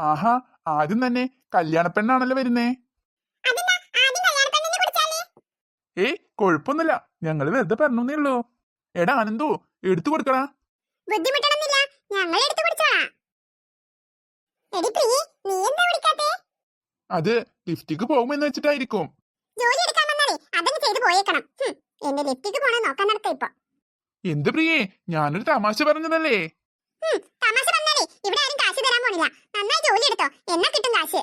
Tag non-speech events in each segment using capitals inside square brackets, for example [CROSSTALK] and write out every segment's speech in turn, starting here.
ആഹാ ആദ്യം തന്നെ കല്യാണ പെണ്ണാണല്ലോ വരുന്നേ ഏയ് കൊഴപ്പൊന്നുമില്ല. ഞങ്ങൾ വെറുതെ പറഞ്ഞേ ഉള്ളൂ. എടാ ആനന്ദു എടുത്തു കൊടുക്കടാ. അത് ലിഫ്റ്റിക്ക് പോകുമെന്ന് വെച്ചിട്ടായിരിക്കും. എന്ത് പ്രിയേ ഞാനൊരു തമാശ പറഞ്ഞതല്ലേ? തമാശ ഇവിടെ ആരും കാശ് തരാൻ പോണില്ല. നന്നായി ജോലി എടുത്തോ. എന്നാ കിട്ടും കാശ്.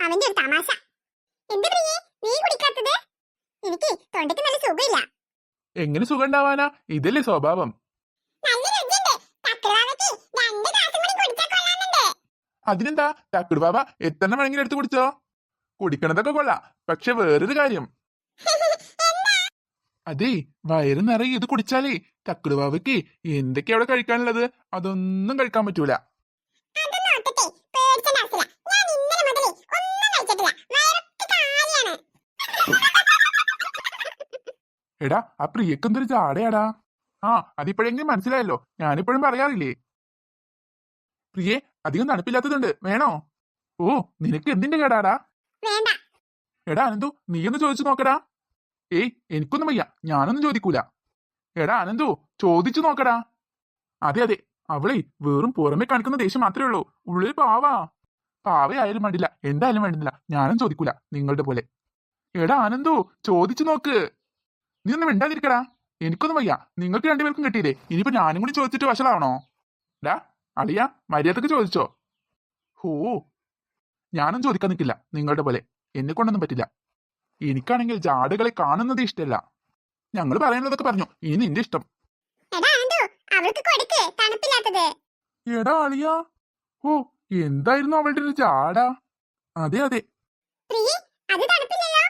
അവന്റെ ഒരു തമാശ. എന്ത് പ്രിയേ നീ കുടിക്കാത്തത്? എനിക്ക് തൊണ്ടയ്ക്ക് നല്ല സുഖമില്ല. എങ്ങനെ സുഖം ഉണ്ടാവാനാ ഇതല്ലേ സ്വഭാവം. അതിനെന്താ? തക്കുട് ബാബ എത്ര വേണമെങ്കിലും എടുത്തു കുടിച്ചോ? കുടിക്കണതൊക്കെ കൊള്ളാം. പക്ഷെ വേറൊരു കാര്യം. [LAUGHS] അതെ വയറ് നിറയെ ഇത് കുടിച്ചാലേ തക്കുട് ബാബയ്ക്ക് എന്തൊക്കെയാ അവിടെ കഴിക്കാനുള്ളത്? അതൊന്നും കഴിക്കാൻ പറ്റൂല. [LAUGHS] എടാ ആ പ്രിയക്കെന്തൊരു ചാടയാടാ ആ അതിപ്പോഴെങ്കിലും മനസ്സിലായല്ലോ. ഞാനിപ്പോഴും പറയാറില്ലേ? പ്രിയെ അധികം തണുപ്പില്ലാത്തതുണ്ട്. വേണോ? ഓ നിനക്ക് എന്തിന്റെ കേടാടാ? വേണ്ട. എടാ അനന്തു നീ ഒന്ന് ചോദിച്ചു നോക്കടാ. ഏയ് എനിക്കൊന്നും വയ്യ. ഞാനൊന്നും ചോദിക്കൂല. എടാ അനന്തു ചോദിച്ചു നോക്കടാ. അതെ അതെ. അവളെ വെറും പുറമെ കാണിക്കുന്ന ദേഷ്യം മാത്രമേ ഉള്ളൂ. ഉള്ളിൽ പാവാ. പാവയായാലും വേണ്ടില്ല. എന്തായാലും വേണ്ടില്ല. ഞാനും ചോദിക്കൂല നിങ്ങളുടെ പോലെ. എടാ ആനന്ദു ചോദിച്ചു നോക്ക്. നീ ഒന്ന് മിണ്ടാതിരിക്കടാ. എനിക്കൊന്നും വയ്യ. നിങ്ങൾക്ക് രണ്ടുപേർക്കും കിട്ടിയില്ലേ? ഇനിയിപ്പോ ഞാനും കൂടി ചോദിച്ചിട്ട് വഷളാവണോ? ഡാ അളിയ മര്യാദയ്ക്ക് ചോദിച്ചോ. ഹോ ഞാനും ചോദിക്കാൻ നിൽക്കില്ല നിങ്ങളുടെ പോലെ. എന്നെ കൊണ്ടൊന്നും പറ്റില്ല. എനിക്കാണെങ്കിൽ ജാടുകളെ കാണുന്നത് ഇഷ്ടമല്ല ഞങ്ങൾ പറയാനുള്ളതൊക്കെ പറഞ്ഞു. ഇനി നിന്റെ ഇഷ്ടം. എടാ അളിയ. ഓ എന്തായിരുന്നു അവളുടെ ഒരു ജാട? അതെ അതെ. പ്രിയേ അത് തണുപ്പില്ലല്ലോ.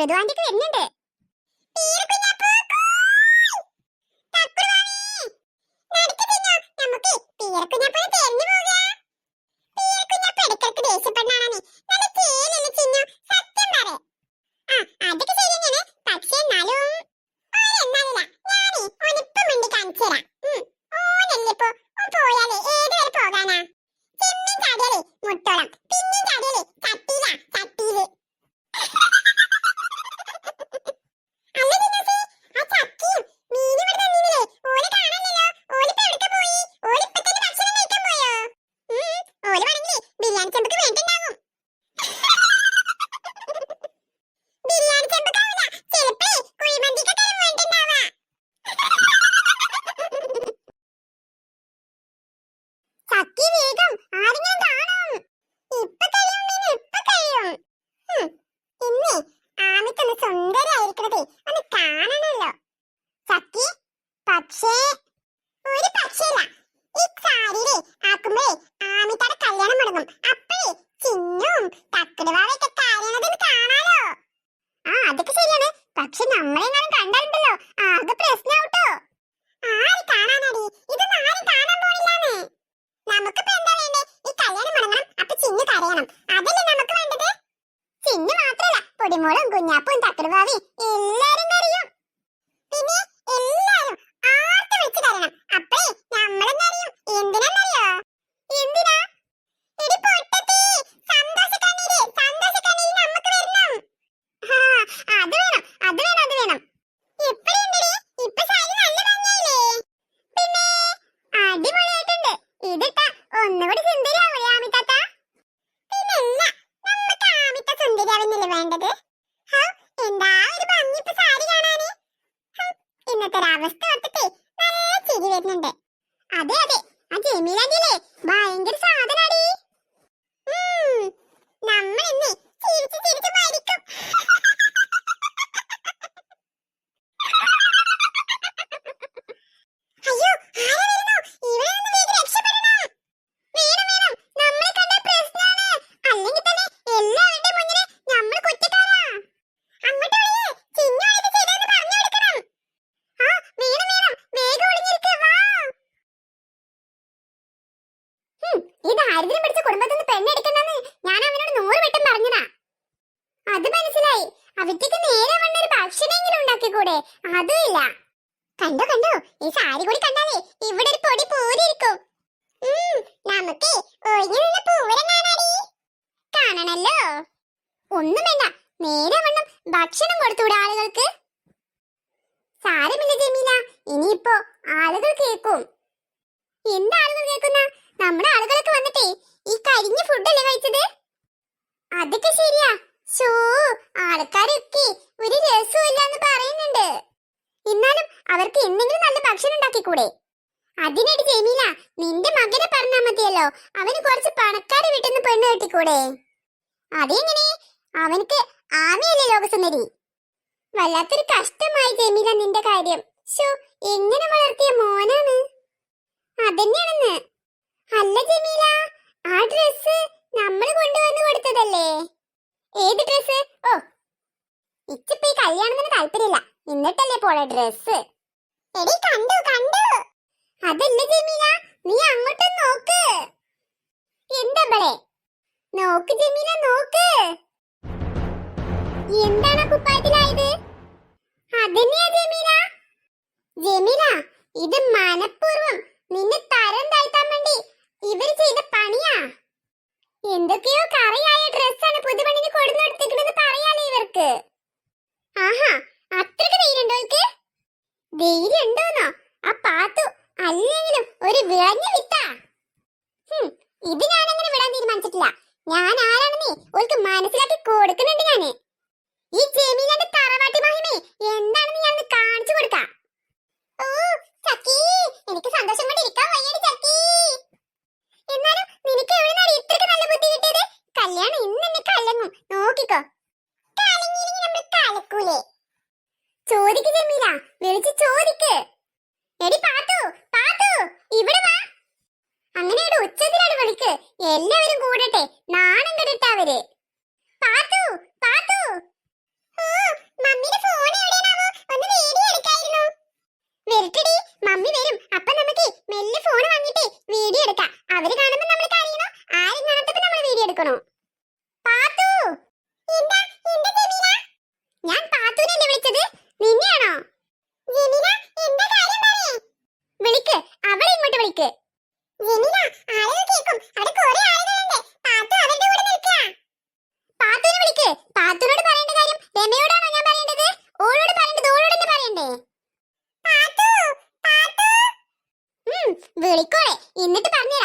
മൃദുവാന്റിക്ക് വരുന്നുണ്ട് അതൊക്കെ ശരിയാണ്. പക്ഷെ നമ്മളെങ്ങാനും കണ്ടാലുണ്ടല്ലോ. ആകെ പ്രശ്നാവട്ടോ. ആര് കാണാനടി? ഇതൊന്നും ആരും കാണാൻ പോണില്ലാന്ന്. നമുക്കിപ്പോ എന്താ വേണ്ടേ? ഈ കല്യാണം മുടങ്ങണം. അപ്പൊ ചിന്നു കരയണം. അതല്ലേ നമുക്ക് വേണ്ടത്? ചിന്നു മാത്രല്ല. പൊടിമോളും കുഞ്ഞാപ്പും തക്കടുവാവി എല്ലാരും കരയും. പിന്നെ എല്ലാരും ദാരിദ്ര്യം പിടിച്ച കുടുംബത്തിൽ നിന്ന് പെണ്ണെടുക്കണ്ടെന്ന് ഞാൻ അവനോട് നൂറ് വട്ടം പറഞ്ഞതാ. അത് മനസ്സിലായി. അവറ്റക്ക് നേരെ വന്ന ഒരു ഭക്ഷണമെങ്കിലും ഉണ്ടാക്കിക്കൂടെ? അതുമില്ല. കണ്ടോ കണ്ടോ? ഈ സാരി കൂടി കണ്ടാലേ ഇവിടെ ഒരു പൊടി പൂരിയിരിക്കും നമുക്ക് ഒഴിഞ്ഞു നിന്ന പൂവരം കാണാടി. കാണണല്ലോ. ഒന്നും വേണ്ട. നേരെ വണ്ണം ഭക്ഷണം കൊടുത്തൂടെ ആളുകൾക്ക്. സാരമില്ല ജമീല. ഇനിയിപ്പോ ആളുകൾ കേൾക്കും. എന്താ ആളുകൾ കേൾക്കുന്ന? നമ്മുടെ ആളുകളൊക്കെ വന്നിട്ടേ ഈ കരിഞ്ഞ ഫുഡല്ലേ കഴിച്ചത്? അതൊക്കെ ശരിയാ. ഷോ ആൾക്കാരൊക്കെ ഒരു രസമില്ലാന്ന് പറയുന്നുണ്ട്. എന്നാലും അവർക്ക് എന്തെങ്കിലും നല്ല ഭക്ഷണം ഉണ്ടാക്കിക്കൂടെ? അതിനടി ജമീല നിന്റെ മകനെ പറഞ്ഞാ മതിയല്ലോ. അവന് കുറച്ച് പണക്കാരെ വീട്ടിൽ നിന്ന് പെണ്ണ് കെട്ടിക്കൂടെ? അതെങ്ങനെ? അവനക്ക് ആമയല്ലേ ലോകസുന്ദരി? വല്ലാത്തൊരു കഷ്ടമായി ജമീല നിന്റെ കാര്യം. ഷോ എങ്ങനെ വളർത്തിയ മോനാണ് അതന്നെയാണെന്ന് അല്ല ജമീല ആ ഡ്രസ് നമ്മൾ കൊണ്ടുവന്ന് കൊടുത്തതല്ലേ ഏത് ഡ്രസ് ഓ ഇച്ചിപ്പോ ഈ കല്യാണത്തിന് താല്പര്യമില്ല പോളെ ഡ്രസ് എടി കണ്ടു കണ്ടു. അതല്ല ജമീല നീ അങ്ങോട്ട് നോക്ക്. എന്താ നോക്ക് ജമീല നോക്ക്. എന്താണ് കുപ്പായത്തിലായത്? അതന്നെയാ ജമീല. ജമീല ഇത് മനഃപൂർവം നിന്നെ തരം താഴ്ത്താൻ വേണ്ടി ഇവർ ചെയ്ത പണിയാ. എന്തൊക്കെയോ കറിയായ ഡ്രസ്സാണ് പുതുപണിന് കൊടുന്നു കൊടുത്തിരിക്കണെന്ന് പറയാലേ ഇവർക്ക്. ആഹാ അത്രയ്ക്ക് ധൈര്യണ്ടോ ഇവർക്ക് ധൈര്യണ്ടോന്നോ ആ പാത്തു അല്ലെങ്കിലും ഒരു വിളഞ്ഞ വിത്താ. ഇത് ഞാൻ അങ്ങനെ വിടാൻ തീരുമാനിച്ചിട്ടില്ല. ഞാൻ ആരാണെന്നേ ഓൾക്ക് മനസ്സിലാക്കി കൊടുക്കുന്നുണ്ട് ഞാൻ. ഈ ജമീലന്റെ തറവാട്ടി മഹിമേ എന്താണെന്ന് ഞാൻ കാണിച്ചു കൊടുക്കാം. ഓ ചക്കി എനിക്ക് സന്തോഷം കൊണ്ട് ഇരിക്കാൻ വയ്യടി ചക്കി എന്നാലും നിനക്ക് എവിടുന്നാണ് ഇത്രക്ക് നല്ല ബുദ്ധി കിട്ടിയത് കല്യാണം ഇന്ന് എന്നെ കലങ്ങും നോക്കിക്കോ കലങ്ങിയില്ലെങ്കിൽ നമ്മൾ കലക്കൂലേ ചോദിക്ക് ജമീല വിളിച്ച് ചോദിക്ക് എടി പാത്തു പാത്തു ഇവിടെ വാ അങ്ങനെ ഒരു ഉച്ചത്തിലാണ് വിളിക്ക് കൂടട്ടെ നാണം കെട്ടിട്ടവര് പാത്തു പാത്തു. മമ്മിയുടെ ഫോൺ ഒന്ന് വീഡിയോ എടുക്കായിരുന്നു. വെറുതെടി മമ്മി വരും. അപ്പൊ നമുക്ക് മെല്ലെ ഫോൺ വാങ്ങിട്ട് വീഡിയോ എടുക്കാം. അവർ കാണുമ്പോ നമ്മൾ കരയണോ? ആരും കാണത്തപ്പോ നമ്മൾ വീഡിയോ എടുക്കണോ? പാത്തു എന്താ എന്താ ഞാൻ പാത്തുവിനല്ലേ വിളിച്ചത്? നിന്നെയാണോ? എന്താ കാര്യം വിളിക്ക് അവളെ ഇങ്ങോട്ട് വിളിക്ക്. ജമീല കേൾക്കും അവിടെ പാത്തു അവരുടെ കൂടെ നിൽക്കുക പാത്തുവിനെ പാത്തുനോട് പറയേണ്ട കാര്യം രമയോടാണോ ഞാൻ പറയേണ്ടത്? ഓളോട് പറയേണ്ടത് ഓളോട് തന്നെ പറയണ്ടേ? പാത്തു പാത്തു. ഉം വിളിക്കോളെ. എന്നിട്ട് പറഞ്ഞുതരാം